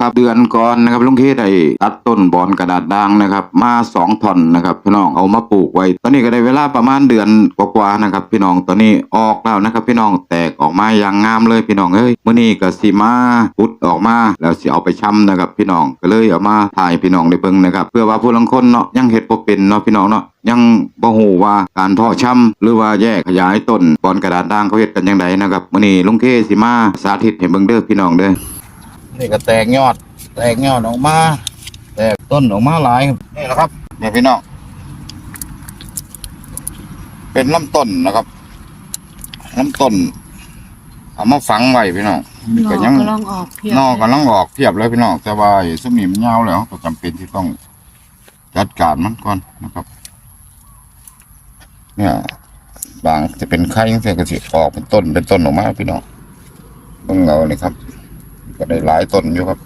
ครับเดือนก่อนนะครับลุงเคได้ตัดต้นบอนกระดาษด่างนะครับ มาสองท่อนนะครับพี่น้องเอามาปลูกไว้ ตอนนี้ก็ได้เวลาประมาณเดือนกว่าๆนะครับ พี่น้องตอนนี้ออกแล้วนะครับ พี่น้องแตกออกมาอย่างงามเลยพี่น้องเอ้ยมื้อนี้ก็สิมาพุดออกมาแล้วสิเอาไปชำนะครับ พี่น้องก็เลยเอามาถ่ายพี่น้องได้เบิ่งนะครับ เพื่อว่าผู้ลังคนเนาะยังเฮ็ดบ่เป็นเนาะพี่น้องเนาะยังบ่ฮู้ว่าการเพาะชำหรือว่าแยกขยายต้นบอนกระดาษด่างเขาเฮ็ดกันจังไดนะครับมื้อนี้ลุงเคสิมาสาธิตให้เบิ่งเด้อพี่น้องเด้อ นี่ก็แตกยอด แตกยอดออกมา แตกต้นออกมาหลายครับนี่แหละครับเนี่ยพี่น้องเป็นลำต้นนะครับลำต้นเอามาฝังไว้พี่น้องนก็อยังกำลังออกเพียบนอกกำลังออกเพียบเลยพี่น้องแต่ว่าไอ้สมิมนยาวแล้วก็จำเป็นที่ต้องจัดการมันก่อนนะครับ เนี่ยบางจะเป็นไข่ยังเสียก็สิออกเป็นต้นเป็นต้นออกมาพี่น้องเพิ่งเอาเลยครับ ก็ได้หลายต้นอยู่ครับ